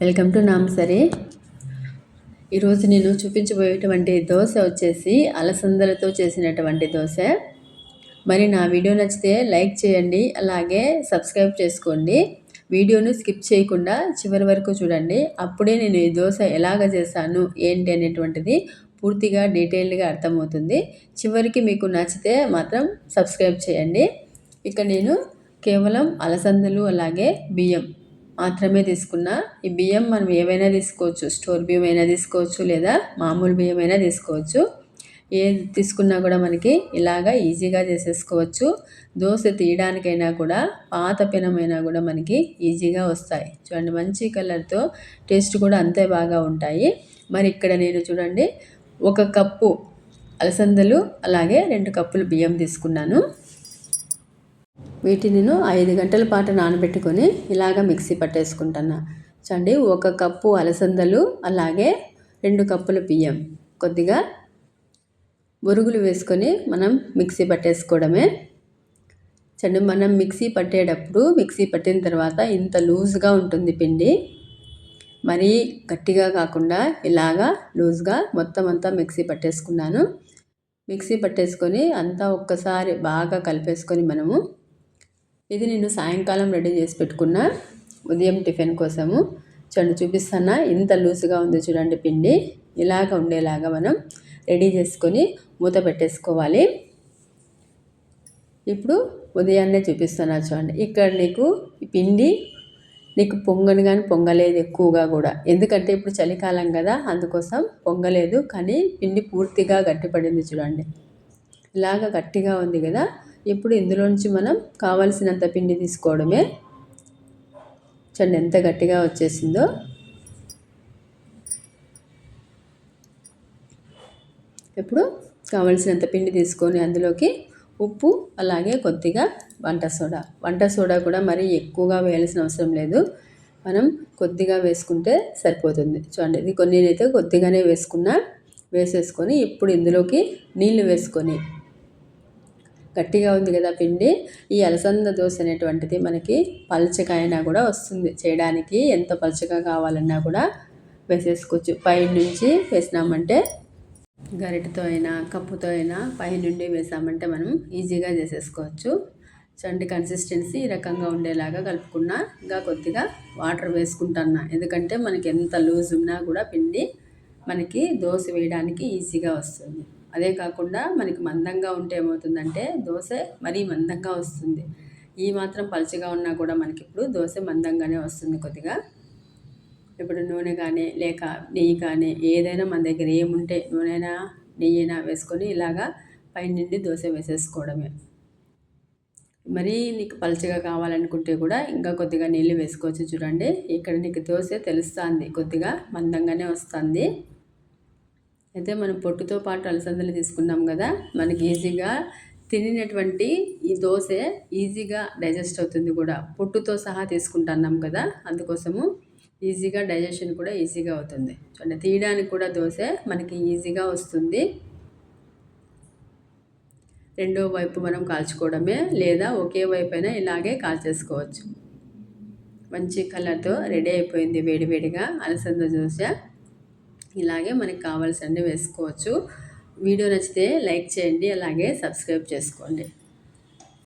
Welcome to నామసరి ఈరోజు నేను చూపించబోయేటువంటి దోశ వచ్చేసి అలసందలతో చేసినటువంటి దోశ. మరి నా వీడియో నచ్చితే లైక్ చేయండి అలాగే సబ్స్క్రైబ్ చేసుకోండి. వీడియోను స్కిప్ చేయకుండా చివరి వరకు చూడండి. అప్పుడే నేను ఈ దోశ ఎలాగ చేశాను ఏంటి అనేటువంటిది పూర్తిగా డీటెయిల్డ్గా అర్థమవుతుంది. చివరికి మీకు నచ్చితే మాత్రం సబ్స్క్రైబ్ చేయండి. ఇక నేను కేవలం అలసందలు అలాగే బియ్యం మాత్రమే తీసుకున్నా ఈ బియ్యం మనం ఏవైనా తీసుకోవచ్చు స్టోర్ బియ్యం అయినా తీసుకోవచ్చు లేదా మామూలు బియ్యం అయినా తీసుకోవచ్చు. ఏది తీసుకున్నా కూడా మనకి ఇలాగా ఈజీగా చేసేసుకోవచ్చు. దోశ తీయడానికైనా కూడా పాత పెనమైనా కూడా మనకి ఈజీగా వస్తాయి. చూడండి మంచి కలర్తో టేస్ట్ కూడా అంతే బాగా ఉంటాయి. మరి ఇక్కడ నేను చూడండి ఒక కప్పు అలసందలు అలాగే రెండు కప్పులు బియ్యం తీసుకున్నాను. వీటిని నేను ఐదు గంటల పాటు నానబెట్టుకొని ఇలాగ మిక్సీ పట్టేసుకుంటున్నా చండి ఒక కప్పు అలసందలు అలాగే రెండు కప్పుల బియ్యం. కొద్దిగా బొరుగులు వేసుకొని మనం మిక్సీ పట్టేసుకోవడమే. చండి మనం మిక్సీ పట్టేటప్పుడు మిక్సీ పట్టిన తర్వాత ఇంత లూజ్గా ఉంటుంది పిండి. మరీ గట్టిగా కాకుండా ఇలాగా లూజ్గా మొత్తం అంతా మిక్సీ పట్టేసుకున్నాను. మిక్సీ పట్టేసుకొని అంతా ఒక్కసారి బాగా కలిపేసుకొని మనము ఇది నేను సాయంకాలం రెడీ చేసి పెట్టుకున్న ఉదయం టిఫిన్ కోసము. చూడండి చూపిస్తానా ఇంత లూసుగా ఉంది చూడండి పిండి. ఇలాగ ఉండేలాగా మనం రెడీ చేసుకొని మూత పెట్టేసుకోవాలి. ఇప్పుడు ఉదయాన్నే చూపిస్తున్నా చూడండి. ఇక్కడ నీకు పిండి నీకు పొంగని కానీ పొంగలేదు ఎక్కువగా కూడా. ఎందుకంటే ఇప్పుడు చలికాలం కదా అందుకోసం పొంగలేదు. కానీ పిండి పూర్తిగా గట్టిపడింది చూడండి. ఇలాగ గట్టిగా ఉంది కదా ఇప్పుడు ఇందులో నుంచి మనం కావలసినంత పిండి తీసుకోవడమే. చూడండి ఎంత గట్టిగా వచ్చేసిందో. ఇప్పుడు కావలసినంత పిండి తీసుకొని అందులోకి ఉప్పు అలాగే కొద్దిగా వంట సోడా. వంట సోడా కూడా మరీ ఎక్కువగా వేయాల్సిన అవసరం లేదు. మనం కొద్దిగా వేసుకుంటే సరిపోతుంది. చూడండి ఇది కొన్ని నేనైతే కొద్దిగానే వేసుకున్నా. వేసేసుకొని ఇప్పుడు ఇందులోకి నీళ్ళు వేసుకొని గట్టిగా ఉంది కదా పిండి ఈ అలసంద దోశ అనేటువంటిది మనకి పల్చగా అయినా కూడా వస్తుంది. చేయడానికి ఎంత పలచగా కావాలన్నా కూడా వేసేసుకోవచ్చు. పై నుంచి వేసినామంటే గరిటతో అయినా కప్పుతో అయినా పై నుండి వేసామంటే మనం ఈజీగా చేసేసుకోవచ్చు. చండి కన్సిస్టెన్సీ ఈ రకంగా ఉండేలాగా కలుపుకున్నా ఇంకా కొద్దిగా వాటర్ వేసుకుంటున్నా. ఎందుకంటే మనకి ఎంత లూజ్ ఉన్నా కూడా పిండి మనకి దోశ వేయడానికి ఈజీగా వస్తుంది. అదే కాకుండా మనకి మందంగా ఉంటే ఏమవుతుందంటే దోశ మరీ మందంగా వస్తుంది. ఈ మాత్రం పలుచగా ఉన్నా కూడా మనకి ఇప్పుడు దోశ మందంగానే వస్తుంది కొద్దిగా. ఇప్పుడు నూనె కానీ లేక నెయ్యి కానీ ఏదైనా మన దగ్గర ఏముంటే నూనెనా నెయ్యినా వేసుకొని ఇలాగా పైనుండి దోశ వేసేసుకోవడమే. మరీ నీకు పలుచగా కావాలనుకుంటే కూడా ఇంకా కొద్దిగా నీళ్ళు వేసుకోవచ్చు చూడండి. ఇక్కడ నీకు దోశ తెలుస్తుంది కొద్దిగా మందంగానే వస్తుంది. అయితే మనం పొట్టుతో పాటు అలసందలు తీసుకున్నాం కదా మనకి ఈజీగా తినినటువంటి ఈ దోశ ఈజీగా డైజెస్ట్ అవుతుంది కూడా. పొట్టుతో సహా తీసుకుంటున్నాం కదా అందుకోసము ఈజీగా డైజెషన్ కూడా ఈజీగా అవుతుంది. చూడండి తీయడానికి కూడా దోశ మనకి ఈజీగా వస్తుంది. రెండో వైపు మనం కాల్చుకోవడమే లేదా ఒకే వైపు అయినా ఇలాగే కాల్చేసుకోవచ్చు. మంచి కలర్తో రెడీ అయిపోయింది వేడివేడిగా అలసంద దోశ. ఇలాగే మనకి కావాల్సినవి వేసుకోవచ్చు. వీడియో నచ్చితే లైక్ చేయండి అలాగే సబ్స్క్రైబ్ చేసుకోండి.